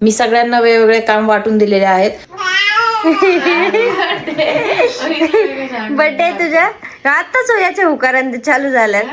मी सगळ्यांना वेगवेगळे काम वाटून दिलेले आहेत. बर्थडे तुझ्या? आताच याच्या हुकारांत चालू झाल्यात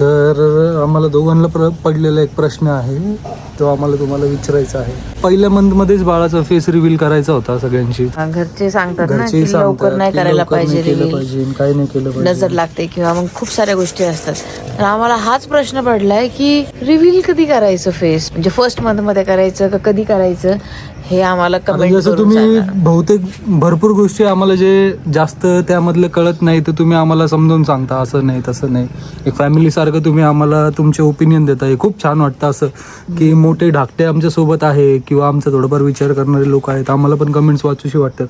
तर आम्हाला दोघांना प्र पडलेला एक प्रश्न आहे. तो आम्हाला तुम्हाला विचारायचा आहे. पहिल्या मंथ मध्येच बाळाचा फेस रिव्हील करायचा होता सगळ्यांची घरचे सांगतात ना घरचे की लवकर नाही की करायला लवकर पाहिजे नाही केलं reveal. पाहिजे काय नाही केलं नजर पाहिजे लागते किंवा मग खूप साऱ्या गोष्टी असतात. तर आम्हाला हाच प्रश्न पडलाय की रिव्हील कधी करायचं फेस म्हणजे फर्स्ट मंथमध्ये करायचं का कधी करायचं? हे आम्हाला कमेंट जसं तुम्ही. बहुतेक भरपूर गोष्टी आम्हाला जे जास्त त्यामधलं कळत नाही तर तुम्ही आम्हाला समजावून सांगता असं नाही तसं नाही. एक फॅमिली सारखं तुम्ही आम्हाला तुमचे ओपिनियन देता. हे खूप छान वाटतं असं की मोठे धाकटे आमच्यासोबत आहे किंवा आमचा थोडंफार विचार करणारे लोक आहेत. आम्हाला पण कमेंट्स वाचूशी वाटतात.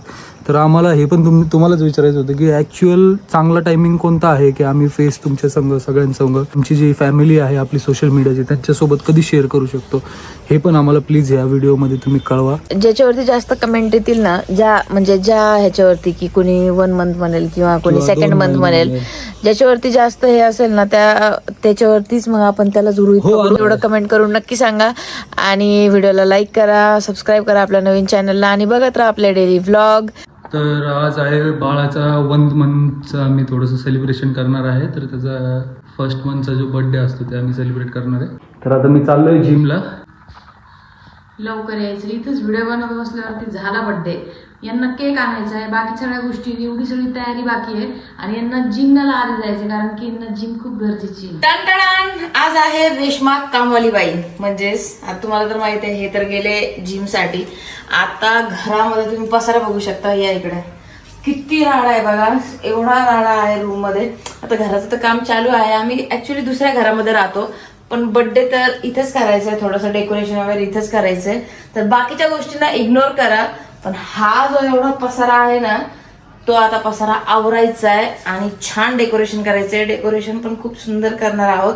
तर आम्हाला हे पण तुम तुम्हालाच विचारायचं होतं की ॲक्च्युअल चांगला टायमिंग कोणता आहे की आम्ही फेस तुमच्या संघ सगळ्यांसंग तुमची जी फॅमिली आहे आपली सोशल मीडियाची त्यांच्यासोबत कधी शेअर करू शकतो? हे पण आम्हाला प्लीज या व्हिडिओमध्ये तुम्ही कळवा. ज्याच्यावरती जास्त कमेंट येतील ना ज्या म्हणजे ज्या ह्याच्यावरती की कोणी वन मंथ म्हणेल किंवा कोणी सेकंड मंथ म्हणेल. ज्याच्यावरती जास्त हे असेल ना त्या त्याच्यावरतीच मग आपण त्याला जुळू हो, एवढं कमेंट करून नक्की सांगा. आणि व्हिडिओला लाईक करा सबस्क्राईब करा आपल्या नवीन चॅनलला आणि बघत राहा आपले डेली व्लॉग तर आज आहे बाळाचा वन मंथचा मी थोडंसं सेलिब्रेशन करणार आहे तर त्याचा फर्स्ट मंथचा जो बर्थडे असतो ते आम्ही सेलिब्रेट करणार आहे. तर आता मी चाललोय जिमला लवकर यायचं. इथंच व्हिडिओ बनवत बसल्यावरती झाला बर्थडे यांना केक आणायचा आहे. बाकी सगळ्या गोष्टी एवढी सगळी तयारी बाकी आहे. आणि यांना जिमला आधी जायचं कारण की यांना जिम खूप गरजेची आहे. आज आहे रेश्मा कामवाली बाई म्हणजेच आता तुम्हाला तर माहिती आहे हे तर गेले जिमसाठी आता घरामध्ये तुम्ही पसारा बघू शकता या इकडे. किती राडा आहे बघा. एवढा राडा आहे रूममध्ये. आता घराचं तर काम चालू आहे. आम्ही ऍक्च्युली दुसऱ्या घरामध्ये राहतो. पण बर्थडे तर इथेच करायचा आहे थोडंसं डेकोरेशन वगैरे इथेच करायचंय. तर बाकीच्या गोष्टींना इग्नोर करा पण हा जो एवढा पसारा आहे ना तो आता पसारा आवरायचा आहे आणि छान डेकोरेशन करायचं आहे डेकोरेशन पण खूप सुंदर करणार आहोत.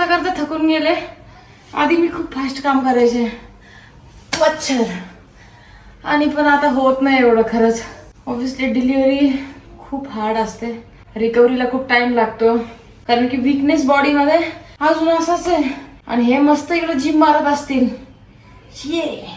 करता करता थकून गेले. आधी मी खूप फास्ट काम करायचे. मच्छर. आणि पण आता होत नाही एवढं खरंच. ऑब्विसली डिलिव्हरी खूप हार्ड असते. रिकव्हरीला खूप टाइम लागतो. कारण की विकनेस बॉडीमध्ये अजून असाच आहे. आणि हे मस्त इकडे जिम मारत असतील. ये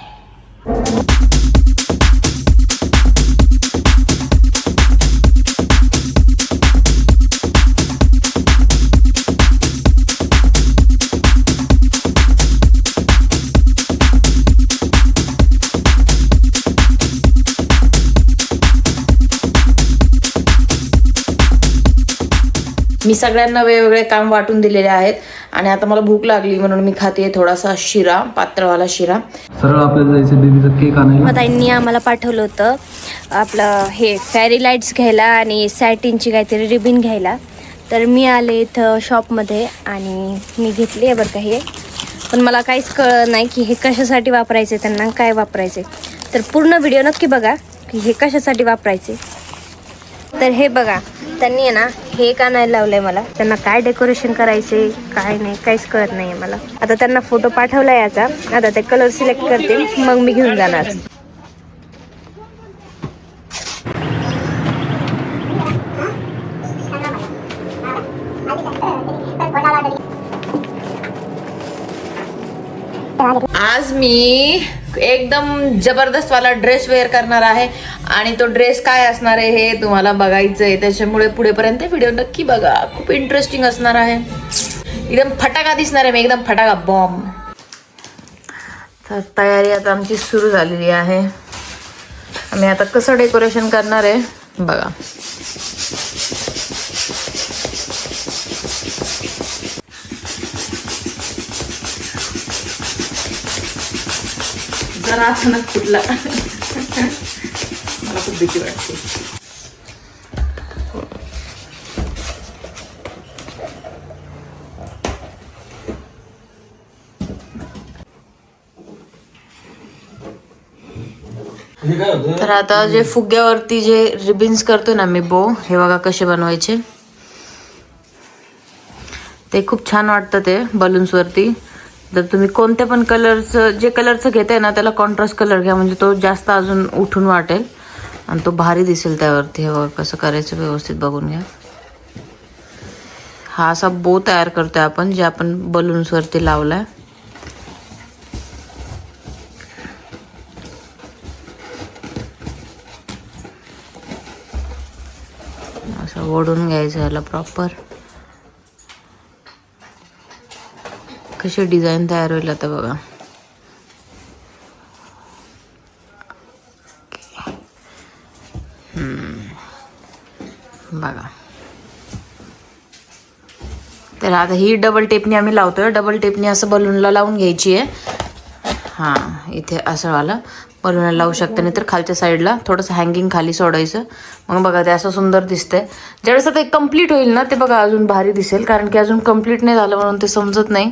मी सगळ्यांना वेगवेगळे काम वाटून दिलेले आहेत. आणि आता मला भूक लागली म्हणून मी खाते थोडासा शिरा पातळवाला शिरा. सरळ आपल्याला जायचं बेबीचा केक आणायला. ताईंनी आम्हाला पाठवलं होतं आपलं हे फॅरी लाईट्स घ्यायला आणि सॅटिनची काहीतरी रिबिन घ्यायला. तर मी आले इथं शॉपमध्ये आणि मी घेतली आहे बरं का हे. पण मला काहीच कळलं नाही की हे कशासाठी वापरायचे त्यांना काय वापरायचे तर पूर्ण व्हिडिओ नक्की बघा की हे कशासाठी वापरायचे तर हे बघा त्यांनी आहे ना हे का नाही लावलंय मला? त्यांना काय डेकोरेशन करायचे काय नाही काहीच कळत नाही मला. आता त्यांना फोटो पाठवला याचा. आता ते कलर सिलेक्ट करतील मग मी घेऊन जाणार. आज मी एकदम जबरदस्त वाला ड्रेस वेअर करणार आहे. आणि तो ड्रेस काय असणार आहे हे तुम्हाला बघायचं आहे त्याच्यामुळे पुढेपर्यंत व्हिडिओ नक्की बघा. खूप इंटरेस्टिंग असणार आहे. एकदम फटाका दिसणार आहे मी. एकदम फटाका बॉम्ब तर तयारी आता आमची सुरू झालेली आहे. आम्ही आता कसं डेकोरेशन करणार आहे? बघा. तर फुटला मला खूप भीती वाटते. तर आता जे फुग्यावरती जे रिबिन्स करतो ना मी बो हे बघा कसे बनवायचे. ते खूप छान वाटतं ते बलून्सवरती तर तुम्ही कोणत्या पण कलरचं जे कलरचं घेताय ना त्याला कॉन्ट्रास्ट कलर घ्या. म्हणजे तो जास्त अजून उठून वाटेल. आणि तो भारी दिसेल त्यावरती. हे कसं करायचं व्यवस्थित बघून घ्या. हा असा बो तयार करतोय आपण जे आपण बलून्सवरती लावला लावलाय. असं ओढून घ्यायचं याला प्रॉपर कशी डिझाईन तयार होईल आता बघा. बघा. तर आता ही डबल टेपनी आम्ही लावतोय. डबल टेपनी असं बलूनला लावून घ्यायची आहे. हां इथे असं आलं बलूनला लावू शकते. नाही तर खालच्या साईडला थोडंसं हँगिंग खाली सोडायचं. मग बघा ते असं सुंदर दिसतंय. ज्यावेळेस ते कंप्लीट होईल ना ते बघा अजून भारी दिसेल. कारण की अजून कंप्लीट नाही झालं म्हणून ते समजत नाही.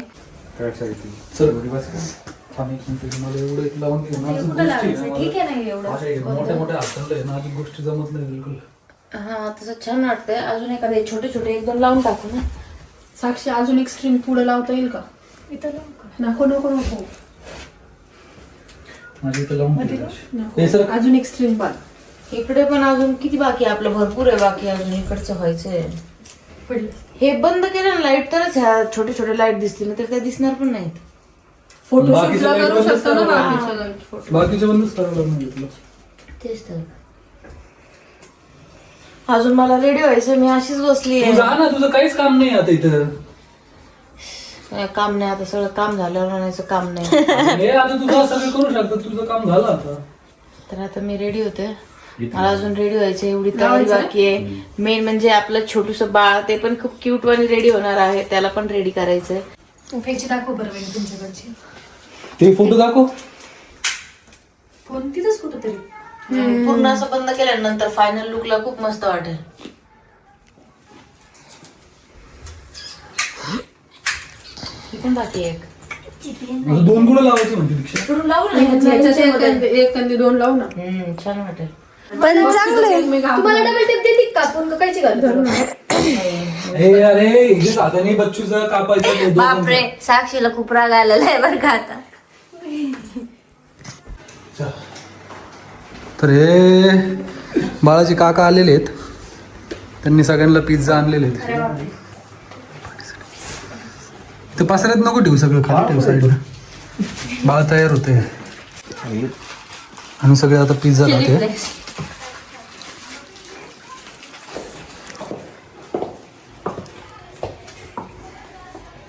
गोष्टी जमत नाही बिलकुल. हा तसं छान वाटतंय. अजून एखादे छोटे छोटे एक दोन लावून टाकू ना. साक्षी अजून एक स्ट्रिंग पुढे लावता येईल का? नको नको नको. माझी इथं लावून. हे सर अजून एक स्ट्रिंग पाड इकडे पण अजून किती बाकी आहे? आपलं भरपूर आहे बाकी अजून. इकडचं व्हायचंय. पडली. हे बंद केलं ना लाइट तरच ह्या छोटे छोटे लाइट दिसतील. ना तर काय दिसणार पण नाहीत. फोटोशूटला करू शकतो ना बंदच बाकीचे light photo. बाकीचे बंदच करावं लागणार तुला तेच तर. अजून मला रेडी व्हायचं मी अशीच बसली तू जा ना तुझं काहीच काम नाही आता इथं. आहे काम नाही आता सगळं काम झाल्यावर म्हणायचं काम नाही. हे आता तुझं सगळं करू शकतो. तुझं काम झालं आता. तर आता मी रेडी होते. मला अजून रेडी व्हायचं एवढी तयारी बाकी आहे. मेन म्हणजे आपलं छोटूस बाळ ते पण खूप क्यूट वाणी रेडी होणार आहे. त्याला पण रेडी करायचंय. दाखव बरं वेळ तुमच्याकडची. ते फोटो दाखव. फोन तिथंच कुठं तरी पूर्ण असं बंद केल्यानंतर फायनल लुकला खूप मस्त वाटेल. ही पण बाकी आहे एक. आता दोन गुण लावायचे म्हणते करून लावू ना. एक कंदी- एक कंदी दोन लाव ना. हम्म, छान वाटेल. पण चांगलं तुम्हाला डबल टेप देते का? आपण का कायची हे अरे बच्चूचा कापायचा. बापरे साक्षीला खूप राग आलेला आहे बरं का आता. तर हे बाळाचे काका आलेले आहेत. त्यांनी सगळ्यांना पिझ्झा आणलेले आहेत. ते पसऱ्यात नको ठेवू सगळं खाली ठेवू साईडला बाळ तयार होते आणि सगळे आता पिझ्झा खाते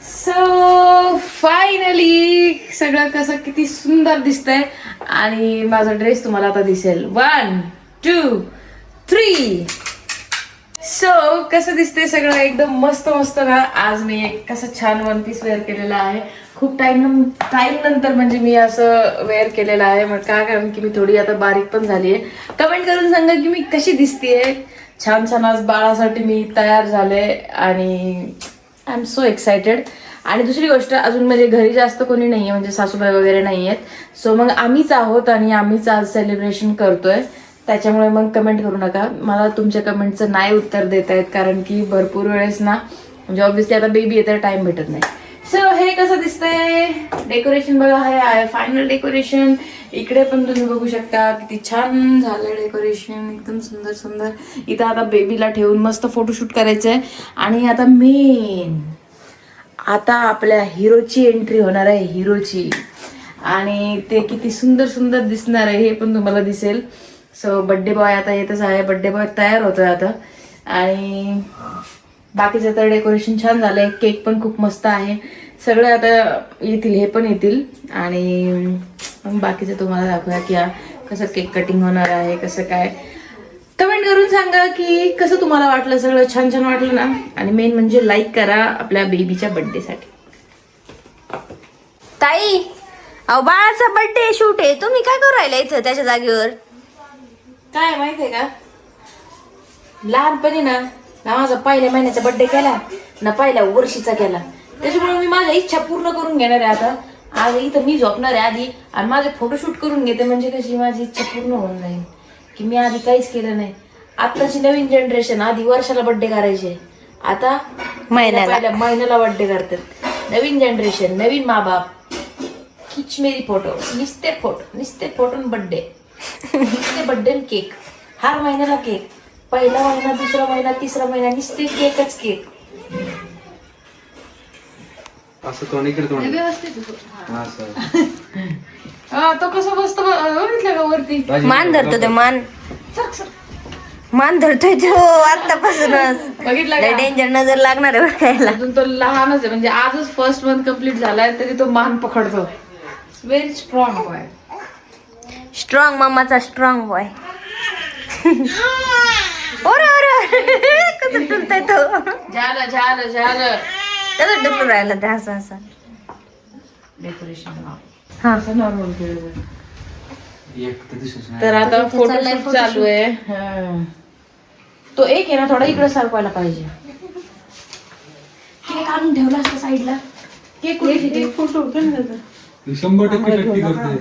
सो फायनली सगळं कसं किती सुंदर दिसतंय. आणि माझा ड्रेस तुम्हाला आता दिसेल. वन टू थ्री सो कसं दिसतंय सगळं? एकदम मस्त मस्त ना? आज मी एक कसं छान वन पीस वेअर केलेला आहे. खूप टाइम टाइम नंतर म्हणजे मी असं वेअर केलेलं आहे. मग काय कारण की मी थोडी आता बारीक पण झाली आहे. कमेंट करून सांगा की मी कशी दिसतेय. छान छान आज बाळासाठी मी तयार झाले आणि आय एम सो एक्सायटेड आणि दुसरी गोष्ट अजून म्हणजे घरी जास्त कोणी नाही आहे म्हणजे सासूबाई वगैरे नाही आहेत सो मग आम्हीच आहोत आणि आम्हीच आज सेलिब्रेशन करतोय. त्याच्यामुळे मग कमेंट करू नका. मला तुमच्या कमेंटचं नाही उत्तर देत आहेत कारण की भरपूर वेळेस ना म्हणजे ऑब्व्हियसली आता बेबी आहे तर टाइम भेटत नाही. सो हे कसं दिसतंय? डेकोरेशन बघा हे आहे फायनल डेकोरेशन इकडे पण तुम्ही बघू शकता किती छान झालं डेकोरेशन एकदम सुंदर सुंदर इथं आता बेबीला ठेवून मस्त फोटोशूट करायचं आहे आणि आता मेन आता आपल्या हिरोची एंट्री होणार आहे हिरोची. आणि ते किती सुंदर सुंदर दिसणार आहे हे पण तुम्हाला दिसेल. सो बड्डे बॉय आता येतच आहे बड्डे बॉय तयार होतोय आता. आणि बाकीचं तर डेकोरेशन छान झालंय केक पण खूप मस्त आहे. सगळे आता येतील हे पण येतील. आणि बाकीचं तुम्हाला दाखवूया की कसं केक कटिंग होणार आहे कसं काय. कमेंट करून सांगा की कसं तुम्हाला वाटलं सगळं? छान छान वाटलं ना? आणि मेन म्हणजे लाईक करा आपल्या बेबीच्या बर्थडेसाठी ताई अहो बाळाचा बर्थडे शूट आहे. तुम्ही काय करू राहिला इथं त्याच्या जागेवर? काय माहितीये का? लहानपणी ना ना माझा पहिल्या महिन्याचा बर्थडे केला ना पहिल्या वर्षीचा केला. त्याच्यामुळे मी माझ्या इच्छा पूर्ण करून घेणार आहे आता. आज इथं मी झोपणार आहे आधी आणि माझे फोटोशूट करून घेते म्हणजे कशी माझी इच्छा पूर्ण होऊन जाईल. की मी आधी काहीच केलं नाही. आत्ताची नवीन जनरेशन आधी वर्षाला बर्थडे करायचे. आता महिन्याला. पहिल्या महिन्याला बर्थडे करतात. नवीन जनरेशन नवीन मा बाप खिच मेरी फोटो निस्ते फोटो निस्ते फोटो बर्थडे निस्ते बर्थडे केक हर महिन्याला केक पहिला महिना दुसरा महिना तिसरा महिना निस्ते केकच केक असं तोंड इकडे तोंड. असं हा तो कसं बसतो बघितलं का वरती? मान धरतो ते मान. मान धरतोय तो आतापासूनच बघितलं का? डेंजर नजर लागणार आहे बघायला अजून तो लहानच आहे म्हणजे आजच फर्स्ट मंथ कंप्लीट झालाय तरी तो मान पकडतो व्हेरी स्ट्रॉंग बॉय स्ट्रॉंग मामाचा स्ट्रॉंग बॉय ओरे ओरे. कसं टुलतोय तो? झालं झालं झालं. कसं डुकून राहिला ते? असं असं डेकोरेशन हा. नॉर्मल केलं एक तर दिसत नाही. तर आता चाललाय चालू आहे. हा. तो एक आहे ना थोडा इकडे सरकवायला पाहिजे. केक आणून ठेवला असता साईडला. केक कुठे फोटो शंभर टक्के टक्के करते.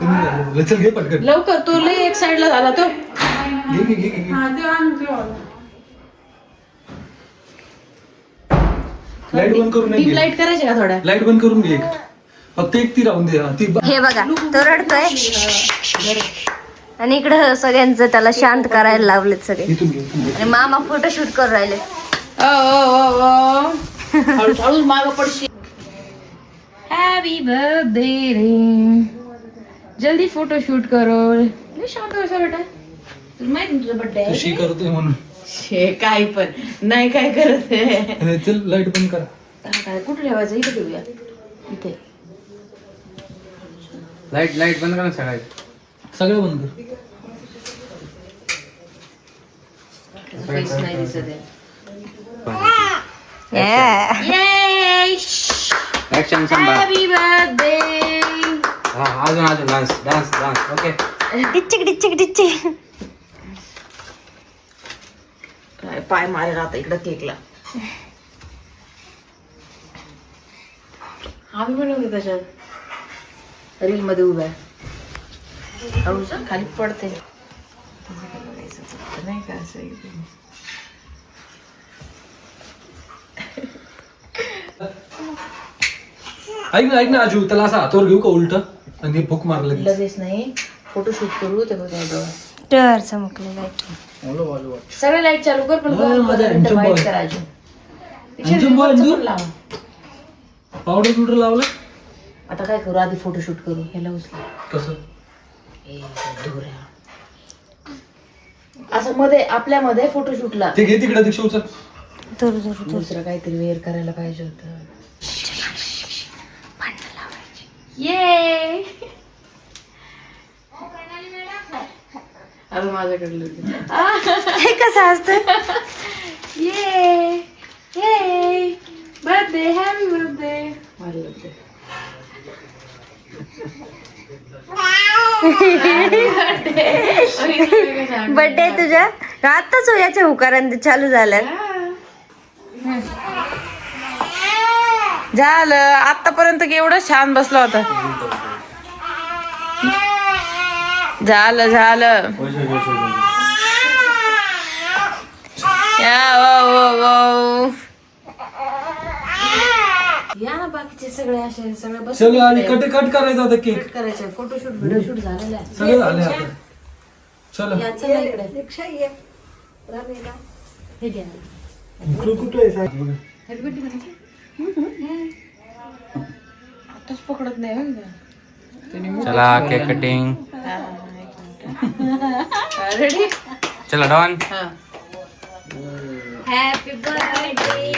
कमी झालं. चल घे पटकन. लवकर तो लय एक साईडला झाला तो. घे घे घे घे. लाइट बंद करून घे. लाइट करायची का थोड्या लाइट बंद करून घे एक. फक्त एक ती राहून दे हा, ती हे बघा तो रडतोय. आणि इकडं सगळ्यांचं त्याला शांत करायला लावलेत सगळे. इथून घे इथून घे. आणि मामा फोटो शूट करून राहिले. ओ, ओ, ओ, ओ. हळू हळू माग पडशी हॅपी बर्थडे रे. जल्दी फोटो शूट करो. लय शांत बसा बेटा. तुला माहिती ना तुझा बर्थडे तू आहे? शी करतोय म्हणून. शे काय पण. नाही काय करत आहे. अरे चल लाइट बंद करा. काय कुठे ठेवायचं? इथे ठेवूया. इथे. लाइट लाइट बंद करा ना सगळ्यात सगळं बंद कर. फेस नाही दिसत आहे Yeah. Yay! ऍक्शन सांभाळ Happy birthday! हा अजून अजून डान्स डान्स डान्स ओके डिच्चिक डिच्चिक डिच्चिक. काय पाय मारे राहता इकडं केकला. आम्ही बनवले त्याच्यात. रील मध्ये उभ्या हळू जा, खाली पडते नाही का असं. ऐक ना ऐक ना आजू त्याला असं हातावर घेऊ का उलट आणि फुक मारलं. लगेच नाही फोटोशूट करू ते बघा. टर आहे. सगळे लाइट चालू कर पण हा. करायचे त्याच्यात तू? लाव. पावडर बिवडर लावलं आता काय करू? आधी फोटोशूट करू. ह्याला उचला. कसं? ए, धुऱ्या. असं मध्ये आपल्या मध्ये फोटोशूटला ते घे तिकडे दीक्षा उचल. दूर दूर दुसरं काहीतरी वेअर करायला पाहिजे होतं. ये अरे माझ्याकडलं हे कसं असतं? ये ये. बर्थडे हॅपी बर्थडे माझे बर्थडे बर्थडे तुझ्या? आताच याच्या हुकारांत चालू झालं. झालं. आतापर्यंत एवढं छान बसलो होता. झालं झालं. या, ओ ओ ओ सगळे असे सगळे बस चल आणि कट कट करायचा आता केक करायचं फोटोशूट व्हिडिओ शूट झालेला आहे. सगळं झाले आता. चल. या, चला इकडे. हे घ्या. आताच पकडत नाही हो. चला केक कटिंग रेडी चला डॉन. हा. हॅपी बर्थडे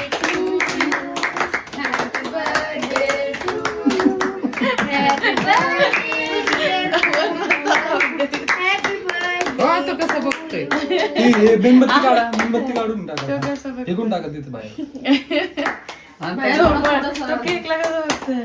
तो कसं बघतोय? ही हे मेणबत्ती काढा मेणबत्ती काढून टाका. फेकून टाका तिथे बाहेर. तो केकला कसं बघतोय?